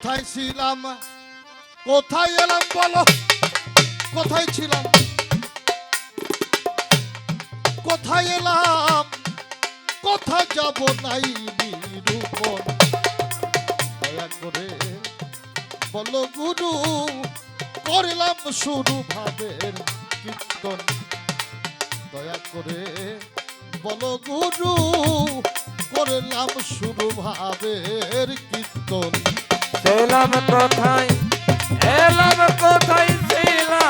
কোথায় ছিলাম? কোথায় এলাম বলো? কোথায় ছিলাম? কোথায় এলাম? কোথায় যাব নাই নিরূপণ? দয়া করে বলো গুরু, করলাম শুরু ভাবের কীর্তন। দয়া করে বলো গুরু, করলাম শুরু ভাবের কীর্তন। ছিলাম কোথায়? এলাম কোথায় ছিলাম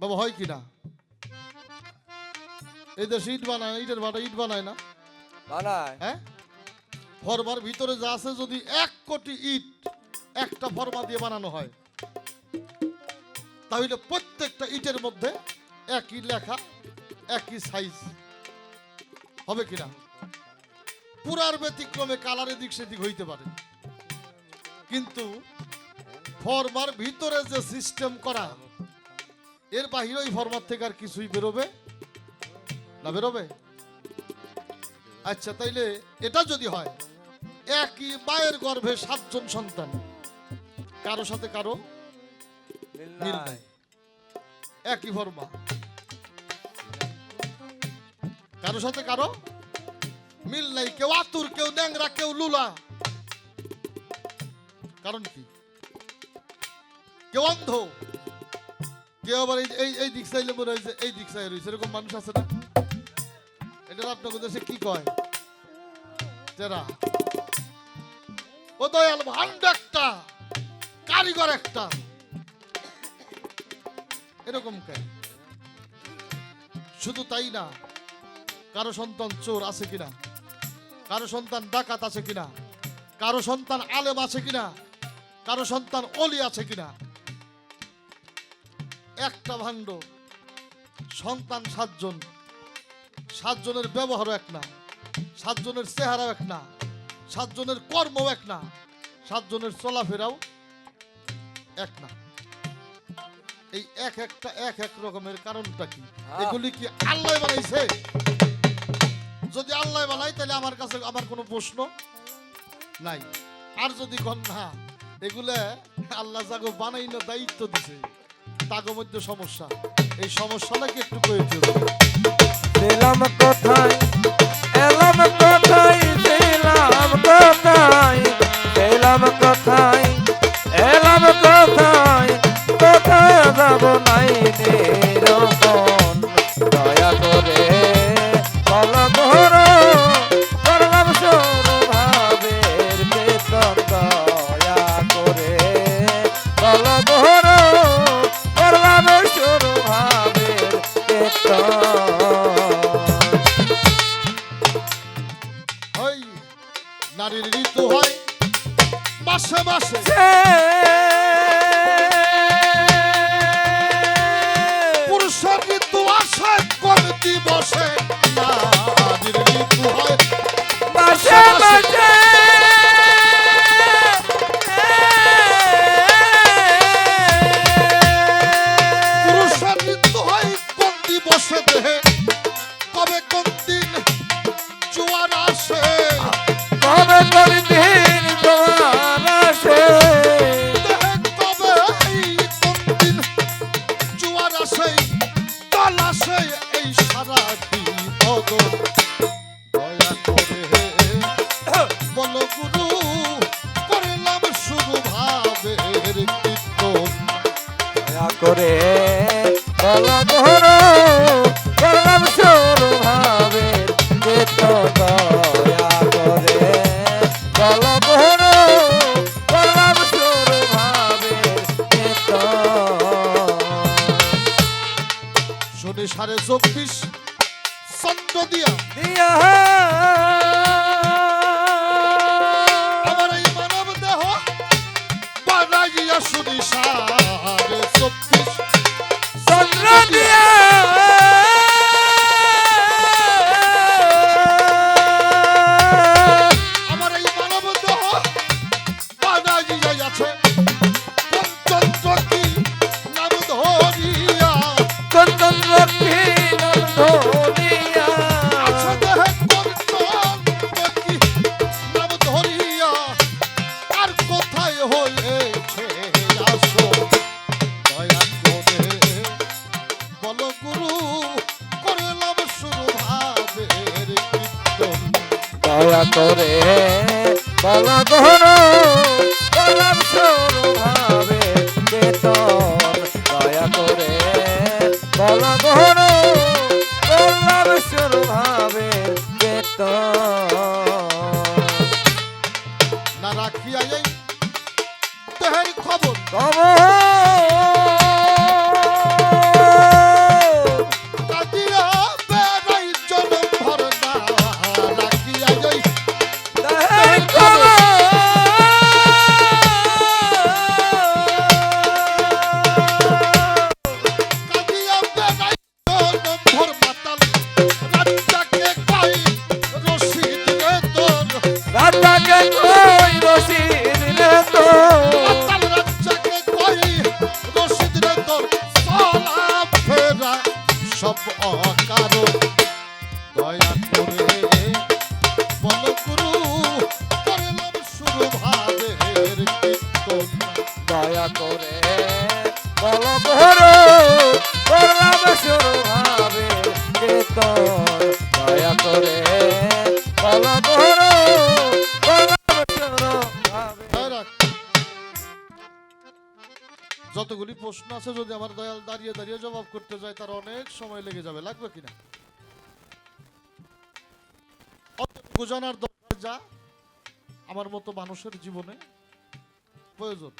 বাবা হয় কি না এই দেশে ইট বানায় না, ইটের ভাটা ইট বানায় না? বানায়। হ্যাঁ? ফরমার ভিতরে যা আছে যদি এক কোটি ইট একটা ফরমা দিয়ে বানানো হয় তাহলে প্রত্যেকটা ইটের মধ্যে একই লেখা একই সাইজ হবে কিনা? পুরার ব্যতিক্রমে কালারের দিক সেদিক হইতে পারে। কিন্তু ফরমার ভিতরে যে সিস্টেম করা এর বাহিরে ওই ফরমার থেকে আর কিছুই বেরোবে? না বেরোবে? আচ্ছা তাইলে এটা যদি হয় একই মায়ের গর্ভে সাতজন সন্তান কারও সাথে কারও মিল নাই। একই ফর্মা কারও সাথে কারও মিল নাই কেউ আতুর কেউ ন্যাংরা কেউ লুলা। কারণ কি? কেউ অন্ধ। কেউ আবার এই- এই দিক মনে হয় যে এই দিক রয়েছে। এরকম মানুষ আছে না? এটা কি কয়? তেরা ও দয়াল ভান্ড একটা, কারিগর একটা। এরকম কেন শুধু তাই না? কারও সন্তান চোর আছে কিনা? কারও সন্তান ডাকাত আছে কিনা? কারও সন্তান আলেম আছে কিনা? কারও সন্তান অলি আছে কিনা? একটা ভাণ্ড। সন্তান সাতজন। সাতজনের ব্যবহারও এক না। সাতজনের চেহারাও এক না। সাতজনের কর্মও এক না। সাতজনের চলাফেরাও এক না। এই এক একটা এক এক রকমের কারণটা কি? হ্যাঁ। এগুলি কি আল্লাহ বানাইছে? যদি আল্লাহ বানাই তাহলে আমার কাছে আমার কোনো প্রশ্ন নাই। আর যদি কন না এগুলা আল্লাহ যাগো বানাই না দায়িত্ব দিছে। তাগো মধ্যে সমস্যা। এই সমস্যাটাকে একটু প্রয়োজন দিও। ছিলাম কোথায় এলাম দিলাম দিলাম কোন গুরু করলাম কীর্তন। করে ঘর দয়া করে বল ঘর বললাম ভাবে বেতন দয়া করে বল ঘর বললাম ভাবে বেতন না রাখিয়া এই দেহের খবর। দয়া করে। বল ঘর করলাম শুরু ভাবে কেতন দয়া করে। বল রাখ। যতগুলি প্রশ্ন আছে, যদি আমার দয়াল দাঁড়িয়ে দাঁড়িয়ে জবাব করতে যায়, তার অনেক সময় লেগে যাবে। লাগবে কিনা জানার দরকার যা। আমার মতো মানুষের জীবনে প্রয়োজন।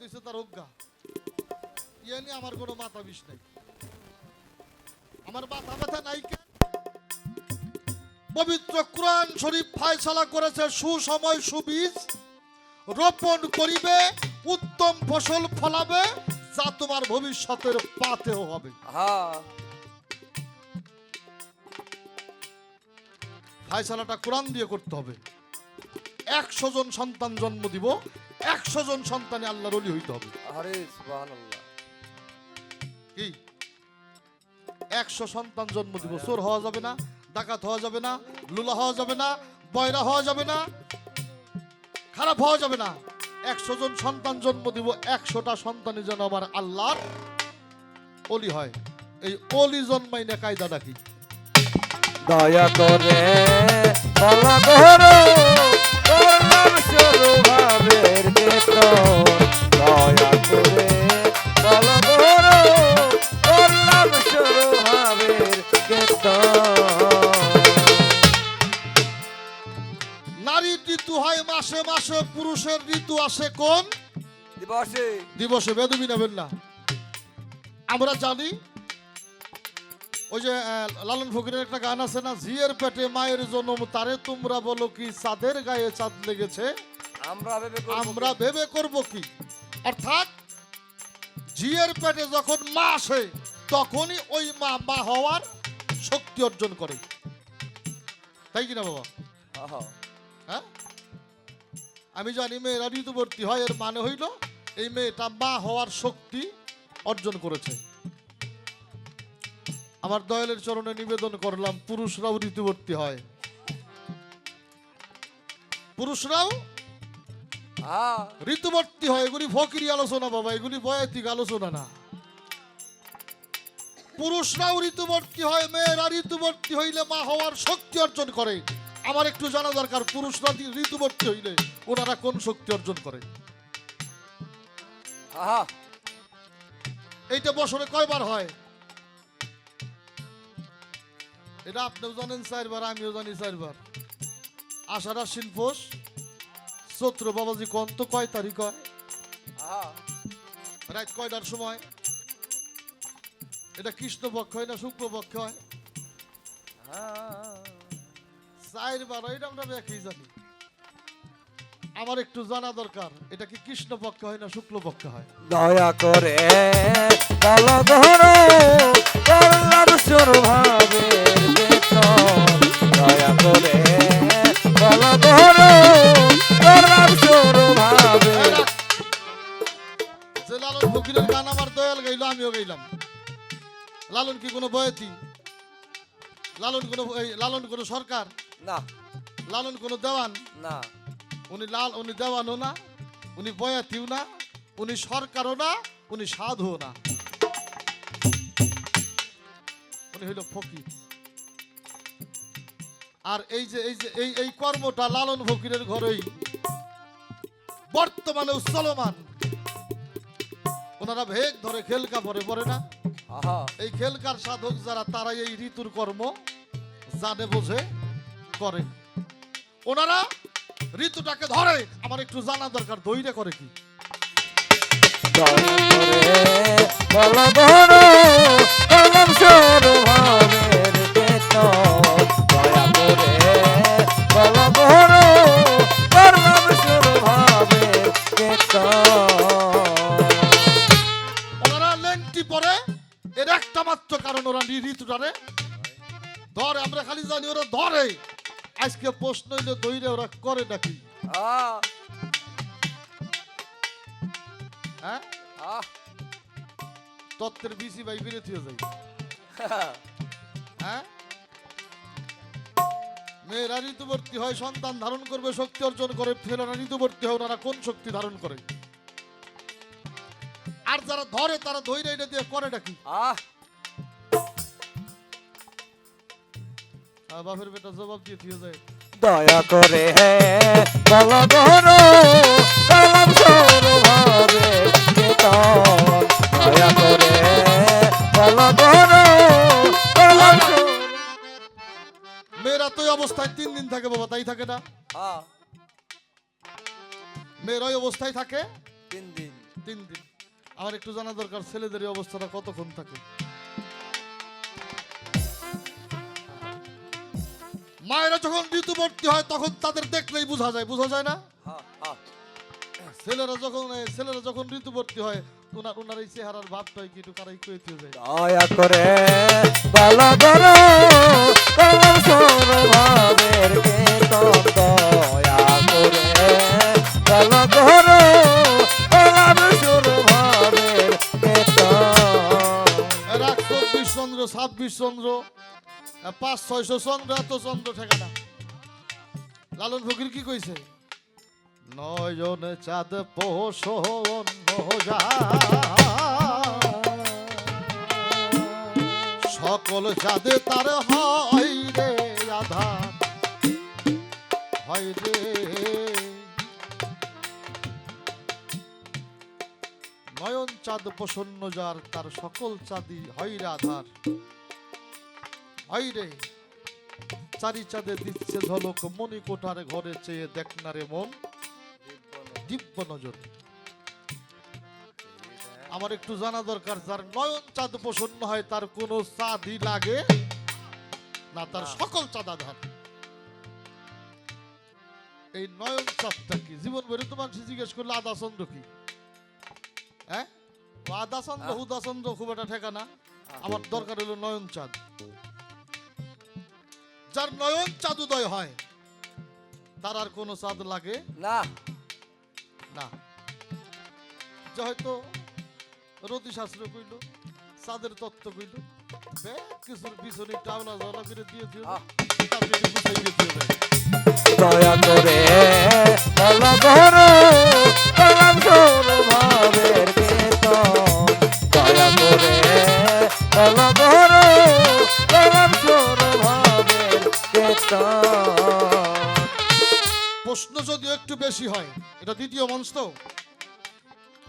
কি তার অজ্ঞা ইয়ে নিয়ে আমার কোনো মাথা বিষ নাই আমার মাথা ব্যথা নাই পবিত্র কোরআন শরীফ ফায়সালা করেছে সুসময় সুবীজ রোপণ করিবে উত্তম ফসল ফলাবে যা তোমার ভবিষ্যতের পাতেও হবে হ্যাঁ ফায়সালাটা কোরআন দিয়ে করতে হবে। একশো জন সন্তান জন্ম দিব একশো জন সন্তানে আল্লাহর অলি হইতে হবে। আরে কি? একশো সন্তান জন্ম দিব চোর হওয়া যাবে না ডাকাত হওয়া যাবে না লুলা হওয়া যাবে না বয়রা হওয়া যাবে না খারাপ হওয়া যাবে না। একশো জন সন্তান জন্ম দিব একশোটা সন্তানই যেন আমার আল্লাহর অলি হয়। এই অলি জন্মাই না কায়দা ডাকি দয়া করে বল ঘর করলাম শুরু ভাবে কেতন দয়া করে বল ঘর করলাম শুরু ভাবে নারীর ঋতু হয় মাসে মাসে পুরুষের ঋতু আসে কোন? দিবসে। দিবসে বেদবি নেবেন না। আমরা জানি ওই যে লালন ফকিরের একটা গান আছে না ঝিয়ের পেটে মায়ের জন্ম তারে তোমরা বলো কি চাঁদের গায়ে চাঁদ লেগেছে? আমরা ভেবে আমরা ভেবে করব কি? অর্থাৎ ঝিয়ের পেটে যখন মা আসে তখনই ওই মা মা হওয়ার শক্তি অর্জন করে। তাই কিনা বাবা? আহা, হ্যাঁ? আমি জানি মেয়েরা ঋতুবর্তী হয় এর মানে হইল এই মেয়েটা মা হওয়ার শক্তি অর্জন করেছে। আমার দয়ালের চরণে নিবেদন করলাম পুরুষরাও ঋতুবর্তী হয়। পুরুষরাও হ্যাঁ। ঋতুবর্তী হয় এগুলি ফকিরি আলোচনা বাবা এগুলি বয়াতিক আলোচনা না। পুরুষরাও ঋতুবর্তী হয় মেয়েরা ঋতুবর্তী হইলে মা হওয়ার শক্তি অর্জন করে। আমার একটু জানা দরকার পুরুষরা ঋতুবর্তী হইলে ওনারা কোন শক্তি অর্জন করে? হ্যাঁ এইটা বছরে কয়বার হয়? এটা আপনিও জানেন চারবার আমিও জানি চারবার। আষাঢ় আশ্বিন পৌষ চৈত্র বাবাজি কোন তো কয় তারিখ হয়? রাত কয়টার সময়? এটা কৃষ্ণপক্ষ হয় না শুক্লপক্ষ হয় হ্যাঁ? চারবার এটা আমরা একই জানি। আমার একটু জানা দরকার এটা কি কৃষ্ণপক্ষ হয় না শুক্লপক্ষ হয়? দয়া করে বল বল ধর যে লালন ফকিরের গান আমার দয়াল গাইল আমিও গাইলাম। লালন কি কোনো বয়তি লালন কোনো লালন কোনো সরকার? না। লালন কোনো দেওয়ান? না। উনি লাল উনি দেওয়ানও না উনি বয়াতিও না উনি সরকারও না উনি সাধুও না। উনি হইল ফকির। আর এই যে এই যে এই এই কর্মটা লালন ফকিরের ঘরেই বর্তমানে চলমান ওনারা ভেগ ধরে খেলকা পরে পড়ে না এই খেলকার সাধক যারা তারাই এই ঋতুর কর্ম জানে বোঝে করে ওনারা ঋতুটাকে ধরে আমার একটু জানা দরকার দইরে করে কি ধর ওরা ধরে আমরা খালি জানি ওরা ধরে। আজকে প্রশ্ন হইলে দইরে ওরা করে নাকি? হ্যাঁ? তত্ত্বের বিসি ভাই বিরতি হয়ে যায় হ্যাঁ? মেয়েরা ঋতুবর্তী হয় সন্তান ধারণ করবে শক্তি অর্জন করে। ছেলেরা ঋতুবর্তী হয় ওনারা কোন শক্তি ধারণ করে? আর যারা ধরে তারা ধৈর্য এটা দিয়ে করে নাকি? আহ। বাপের বেটা জবাব দিয়ে দিয়ে যায়। দয়া করে হে বল ধর করলাম সুরভাবের বেতন দয়া করে বল ধর করলাম মেয়েরা তো অবস্থায় তিন দিন থাকে বাবা তাই থাকে না? মেয়েরা ওই অবস্থায় থাকে? তিন দিন। তিন দিন। আমার একটু জানা দরকার ছেলেদের অবস্থাটা কতক্ষণ থাকে? মায়েরা যখন ঋতুবর্তী হয় তখন তাদের দেখলেই বোঝা যায় বোঝা যায় না? হ্যাঁ হ্যাঁ। ছেলেরা যখন ছেলেরা যখন ঋতুবর্তী হয় ওনার ওনার এই চেহারার ভাবটাই কি একটু কারাই দিয়ে যায়? দয়া করে বল ধর করলাম সুরভাবের বেতন দয়া করে। বল ধর করলাম সুরভাবের বেতন এরা চব্বিশ চন্দ্র ছাব্বিশ চন্দ্র পাঁচ, ছয়শো চন্দ্র, এত চন্দ্র ঠেকানা। লালন ফকির কি কইছে? নয়ন চাঁদ পোষণ সকল চাঁদে তার হয় রে হয় রে। নয়ন চাঁদ প্রসন্ন যার, তার সকল চাঁদি হয় রে আধার। হয় রে। চারি চাঁদে দিচ্ছে ঝলক মণি কোঠার ঘরে চেয়ে দেখ না রে মন। দিব্য নজর। আমার একটু জানা দরকার যার নয়ন চাঁদ প্রসন্ন হয় তার কোনো চাঁদই লাগে না তার সকল চাঁদ আধার। এই নয়ন চাঁদটা কি? জীবন ভরে তো মানুষ জিজ্ঞেস করলে আদা চন্দ্র কি? হ্যাঁ? আদা চন্দ্র হুদা চন্দ্র খুব একটা ঠেকানা আমার দরকার হলো নয়ন চাঁদ। যার নয়ন চাঁদ উদয় হয় তার আর কোনো চাঁদ লাগে? না। না। যে হয়তো রতি শাস্ত্র কইল চাঁদের তত্ত্ব কইল কিছুর পিছনে টাওলা জলা করে দিয়ে দিও। দিয়ে দয়া করে ভালো প্রশ্ন যদিও একটু বেশি হয় এটা দ্বিতীয় মঞ্চ তো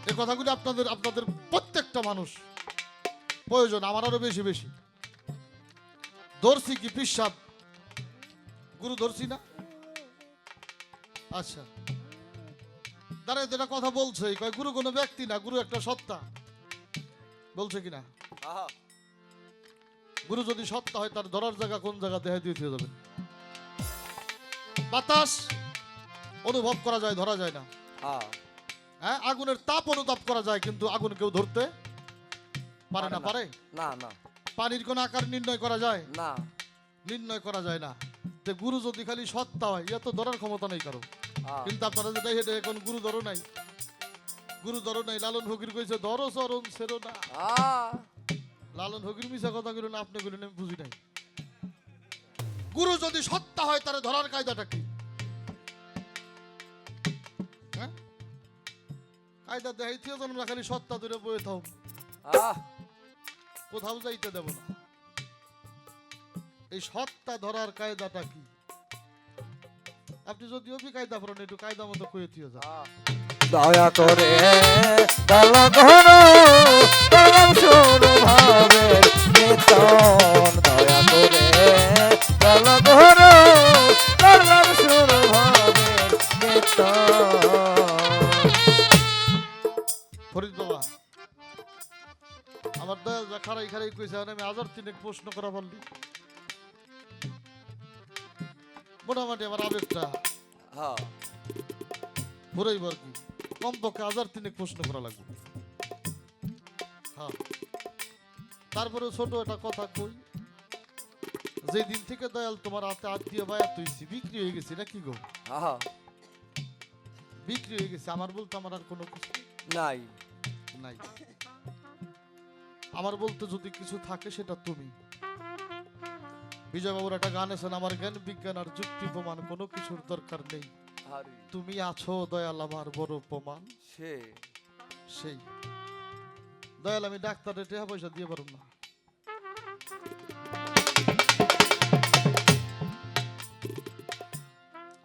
এই কথাগুলি আপনাদের আপনাদের প্রত্যেকটা মানুষ প্রয়োজন আমার আরও বেশি বেশি। ধরছি কি পিসাব? গুরু ধরছি না? আচ্ছা। দাঁড়ায় যেটা কথা বলছে কয় গুরু কোনো ব্যক্তি না গুরু একটা সত্তা। বলছে কিনা? গুরু যদি সত্তা হয় তার ধরার জায়গা কোন জায়গা দিয়ে দিয়ে যাবেন বাতাস অনুভব করা যায় ধরা যায় না। হ্যাঁ আগুনের তাপ অনুতাপ করা যায় কিন্তু আগুন কেউ ধরতে পারে না পারে না। না পানির কোন আকার নির্ণয় করা যায়? না। নির্ণয় করা যায় না। যে গুরু যদি খালি সত্তা হয় ইয়া তো ধরার ক্ষমতা নেই কারও। কিন্তু আপনারা যেটা হেঁটে এখন গুরু ধরো নাই? গুরু ধরো নাই লালন ফকির কইছে ধরো চরণ সেরো না। লালন ফকির মিশা কথা কইলেন না আপনি কইলেন আমি বুঝি নাই। গুরু যদি সত্তা হয় তাহলে ধরার কায়দাটা কি? হ্যাঁ? কায়দা দেখাইতে তোমরা খালি সত্তা ধরে বয়ে থাও। কোথাও যাইতে দেব না। এই সত্তা ধরার কায়দাটা কি? আপনি যদি অভি কায়দা করেন একটু কায়দা মতো কয়ে দিয়ে যান। দয়া করে বেতন দয়া করে ভালো করো করলাম সৌরভাবের বেতন ফরিদ বাবা আমার দয়া যা খারাই খারাই কইছে আর আমি হাজার তিনেক প্রশ্ন করা পারলি মোটামুটি আমার আবেগটা। ঘুরাইবার কি কমপক্ষে হাজার তিনেক প্রশ্ন করা লাগবে। হ্যাঁ। তারপরে ছোট একটা কথা কই যে দিন থেকে দয়াল তোমার হাতে দিয়ে বায়াত হইছি বিক্রি হয়ে গেছি না কি গো বিক্রি হয়ে গেছে আমার বলতে আমার আর কোনো কিছু নাই? নাই। আমার বলতে যদি কিছু থাকে সেটা তুমি। বিজয় বাবুর একটা গান আছেন আমার জ্ঞান বিজ্ঞান আর যুক্তি প্রমাণ কোনো কিছুর দরকার নেই। তুমি আছো দয়াল আমার বড় প্রমাণ। সে। সেই। দয়াল আমি ডাক্তারের টাকা পয়সা দিয়ে পারব না।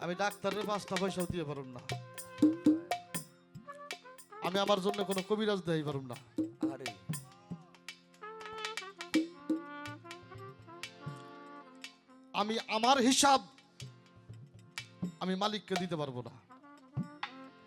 আমি ডাক্তারের পাঁচটা পয়সাও দিয়ে পারব না। আমি আমার জন্য কোনো কবিরাজ দেয় পারব না। আরে। আমি আমার হিসাব আমি মালিককে দিতে পারব না।